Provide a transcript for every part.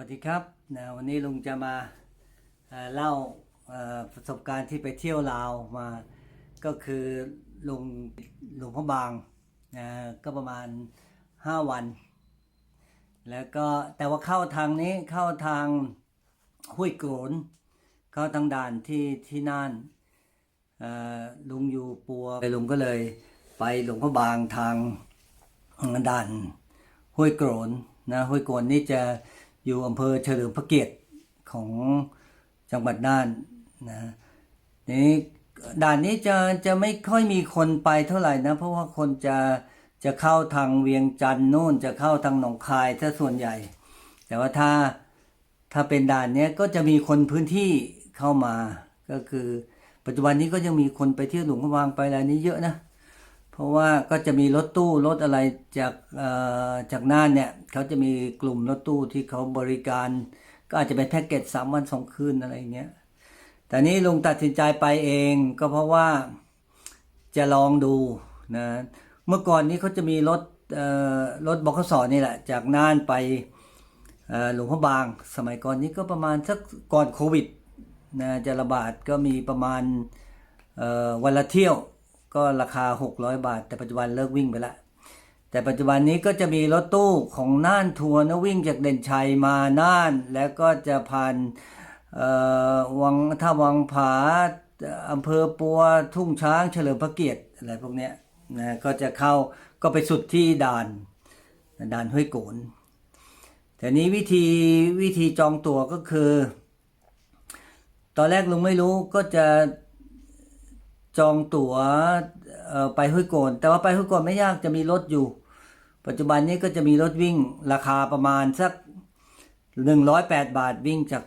วัสดีครับนะวันนี้ลุงจะมาเล่าประสบการณ์ที่ไปเที่ยวลาวมา ก็คือลุงหลวงพ่อบางนะก็ประมาณ 5 วัน แล้วก็แต่ว่าเข้าทางนี้เข้าทางห้วยโกรนเข้าทางด่านที่ที่น่านลุงอยู่ปัวลุงก็เลยไปหลวงพ่อบางทางด่านห้วยโกรนนะห้วยโกรนนี่จะ อยู่อำเภอเฉลิมพระเกียรติของจังหวัดน่านนะนี่ด่านนี้จะจะไม่ค่อยมีคนไปเท่าไหร่นะ เพราะว่าคนจะจะเข้าทางเวียงจันทร์นู่นจะเข้าทางหนองคายถ้าส่วนใหญ่ แต่ว่าถ้าถ้าเป็นด่านเนี้ยก็จะมีคนพื้นที่เข้ามาก็คือ ปัจจุบันนี้ก็ยังมีคนไปเที่ยวหลวงพระบางไปอะไรนี้เยอะนะ เพราะว่าก็จะมีรถตู้รถอะไรจากจากน่านเนี่ยเขาจะมีกลุ่มรถตู้ที่เขาบริการ ก็อาจจะเป็นแพ็กเกจสามวันสองคืนอะไรเงี้ยแต่นี้ลุงตัดสินใจไปเองก็เพราะว่าจะลองดูนะเมื่อก่อนนี้เขาจะมีรถเอ่อรถบขสนี่แหละ จากน่านไปหลวงพระบาง สมัยก่อนนี้ก็ประมาณสักก่อนโควิดนะจะระบาดก็มีประมาณวันละเที่ยว ก็ราคา 600 บาท แต่ปัจจุบันเลิกวิ่งไปละ แต่ปัจจุบันนี้ก็จะมีรถตู้ของน่านทัวร์นะวิ่งจากเด่นชัยมาน่าน แล้วก็จะผ่านเอ่อวังท่าวังผาอำเภอปัวทุ่งช้างเฉลิมพระเกียรติอะไรพวกเนี้ยนะก็จะเข้าก็ไปสุดที่ด่านด่านห้วยโกนแต่นี้วิธีวิธีจองตั๋วก็คือ ตอนแรกลุงไม่รู้ก็จะ จองตั๋วไปห้วยโกน แต่ว่าไปห้วยโกนไม่ยากจะมีรถอยู่ ปัจจุบันนี้ก็จะมีรถวิ่งราคาประมาณสักหนึ่งร้อยแปดบาทวิ่งจาก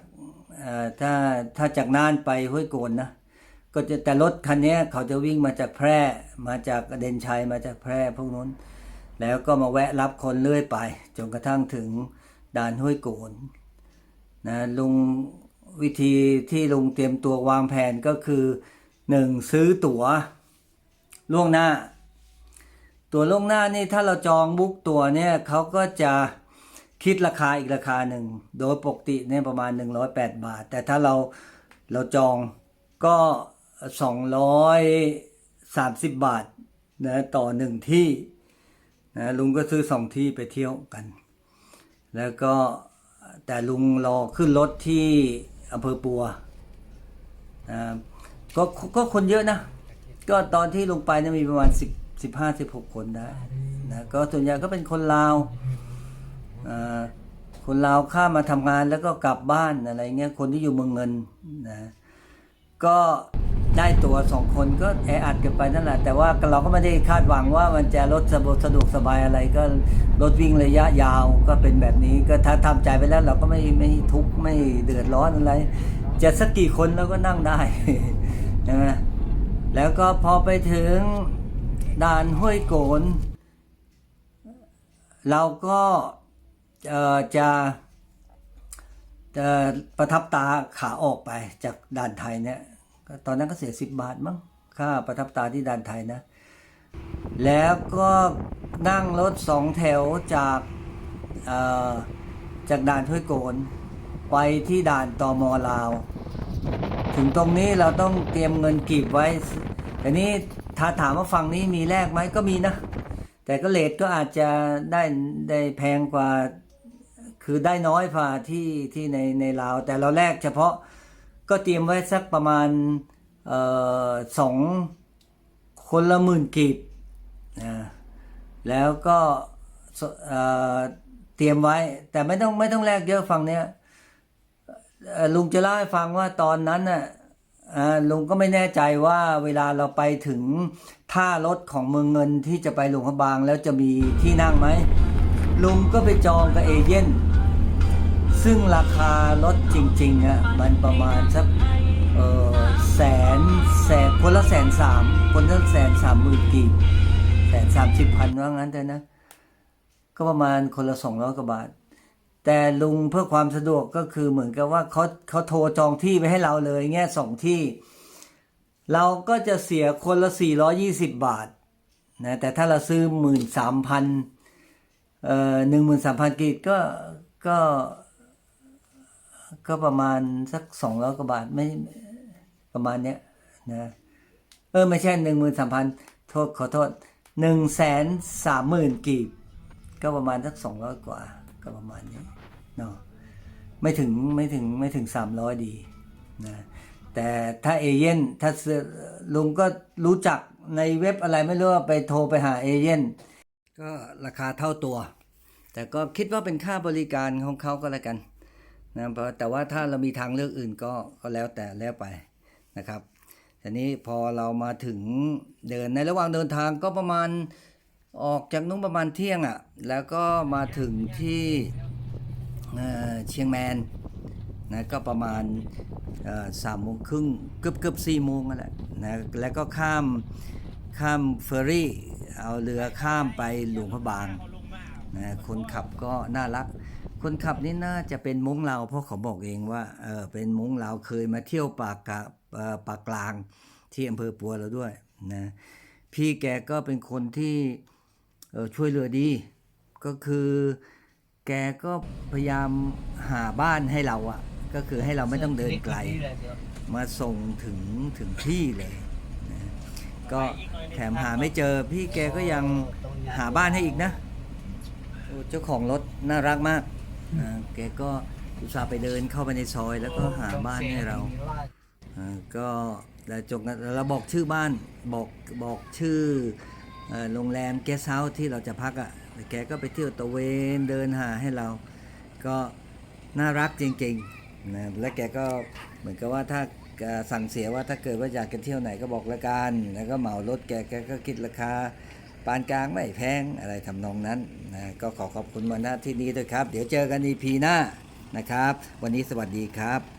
ถ้าถ้าจากน่านไปห้วยโกนนะก็จะแต่รถคันนี้เขาจะวิ่งมาจากแพร่มาจากเด่นชัยมาจากแพร่พวกนู้น แล้วก็มาแวะรับคนเรื่อยไปจนกระทั่งถึงด่านห้วยโกนนะลุงวิธีที่ลุงเตรียมตัววางแผนก็คือ หนึ่งซื้อตั๋ว ล่วงหน้า ตั๋วล่วงหน้านี่ถ้าเราจองบุ๊กตั๋วเนี่ยเขาก็จะคิดราคาอีกราคาหนึ่ง โดยปกติเนี่ยประมาณ 108 บาท แต่ถ้าเราเราจองก็ 230 บาทนะต่อหนึ่งที่นะลุงก็ซื้อสองที่ไปเที่ยวกัน แล้วก็แต่ลุงรอขึ้นรถที่อำเภอปัวนะ ก็ก็คนเยอะนะ ก็ตอนที่ลงไปเนี่ยมีประมาณสิบสิบห้าสิบหกคนได้นะก็ส่วนใหญ่ก็เป็นคนลาวอ่าคนลาวข้ามมาทำงานแล้วก็กลับบ้านอะไรเงี้ยคนที่อยู่เมืองเงินนะก็ได้ตัวสองคนก็แออัดกันไปนั่นแหละแต่ว่าเราก็ไม่ได้คาดหวังว่ามันจะรถสะดวกสะดวกสบายอะไรก็รถวิ่งระยะยาวก็เป็นแบบนี้ก็ถ้าทำใจไปแล้วเราก็ไม่ไม่ทุกข์ไม่เดือดร้อนอะไร จะสักกี่คนเราก็นั่งได้ ใช่ไหมแล้วก็พอไปถึงด่านห้วยโกน เราก็จะจะประทับตาขาออกไปจากด่านไทยเนี่ยตอนนั้นก็เสียสิบบาทมั้งค่าประทับตาที่ด่านไทยนะ แล้วก็นั่งรถสองแถวจากจากด่านห้วยโกน ไปที่ด่านตอมอลาว ถึงตรงนี้เราต้องเตรียมเงินกีบไว้แต่นี้ถ้าถามว่าฝั่งนี้มีแลกไหมก็มีนะ แต่ก็เลทก็อาจจะได้ได้แพงกว่า คือได้น้อยกว่าที่ที่ในในลาว แต่เราแลกเฉพาะก็เตรียมไว้สักประมาณเออสองคนละหมื่นกีบนะแล้วก็เตรียมไว้แต่ไม่ต้องไม่ต้องแลกเยอะฝั่งเนี้ย ลุงจะเล่าให้ฟังว่าตอนนั้นน่ะลุงก็ไม่แน่ใจว่าเวลาเราไปถึงท่ารถของเมืองเงินที่จะไปหลวงพระบางแล้วจะมีที่นั่งไหมลุงก็ไปจองกับเอเย่นซึ่งราคารถจริงๆอะมันประมาณสักแสนแสนคนละแสนสามคนละแสนสามหมื่นกีบแสนสามสิบพันว่างั้นเถอะนะ ก็ประมาณคนละสองร้อยกว่าบาท แต่ลุงเพื่อความสะดวกก็คือเหมือนกับว่าเขาเขาโทรจองที่ไปให้เราเลยเงี้ยสองที่ เราก็จะเสียคนละสี่ร้อยี่สิบบาทนะแต่ถ้าเราซื้อหมื่นสามพันเอ่อหนึ่งหมื่นสามพันกีดก็ก็ ก็ประมาณสักสองร้อยกว่าบาทไม่ประมาณเนี้ยนะเออ ไม่ใช่หนึ่งหมื่นสามพันโทษขอโทษหนึ่งแสนสามหมื่นกีบก็ประมาณสักสองร้อยกว่าก็ประมาณนี้ เนาะไม่ถึงไม่ถึงไม่ถึงสามร้อยดีนะแต่ถ้าเอเย่นถ้าลุงก็รู้จักในเว็บอะไรไม่รู้ว่าไปโทรไปหาเอเย่นก็ราคาเท่าตัว แต่ก็คิดว่าเป็นค่าบริการของเขาก็แล้วกันนะเพราะแต่ว่าถ้าเรามีทางเลือกอื่นก็ก็แล้วแต่แล้วไปนะครับทีนี้พอเรามาถึงเดินในระหว่างเดินทางก็ประมาณออกจากนู้นประมาณเที่ยงอะ่ะแล้วก็มาถึงที่ เชียงแมนนะก็ประมาณสามโมงครึ่งเกือบเกือบสี่โมงนั่นแหละนะแล้วก็ข้ามข้ามเฟอร์รี่ เอาเรือข้ามไปหลวงพระบางนะคนขับก็น่ารัก คนขับนี่น่าจะเป็นม้งเราวเพราะเขาบอกเองว่าเออเป็นม้งเราวเคยมาเที่ยวปากกาปากกลางที่อำเภอปัวเราด้วยนะพี่แกก็เป็นคนที่ช่วยเหลือดี ก็คือ แกก็พยายามหาบ้านให้เราอะก็คือให้เราไม่ต้องเดินไกล มาส่งถึงถึงที่เลยนะก็แถมหาไม่เจอพี่แกก็ยังหาบ้านให้อีกนะโอ้เจ้าของรถน่ารักมากนะแกก็อุตส่าห์ไปเดินเข้าไปในซอย แล้วก็หาบ้านให้เราอ่าก็แล้วจบกันเราบอกชื่อบ้านบอกบอกชื่อ โรงแรมแกสเฮาส์ที่เราจะพักอะ่ะแกก็ไปเที่ยวตะเวนเดินหาให้เรา ก็น่ารักจริงๆนะและแกก็เหมือนกับว่าถ้าสั่งเสียว่าถ้าเกิดว่าอยากจะเที่ยวไหนก็บอกละกันแล้วก็เหมารถแกแกก็คิดราคาปานกลางไม่แพงอะไรทำนองนั้นนะก็ขอขอบคุณมาณที่นี้ด้วยครับ เดี๋ยวเจอกัน EP หน้านะครับ วันนี้สวัสดีครับ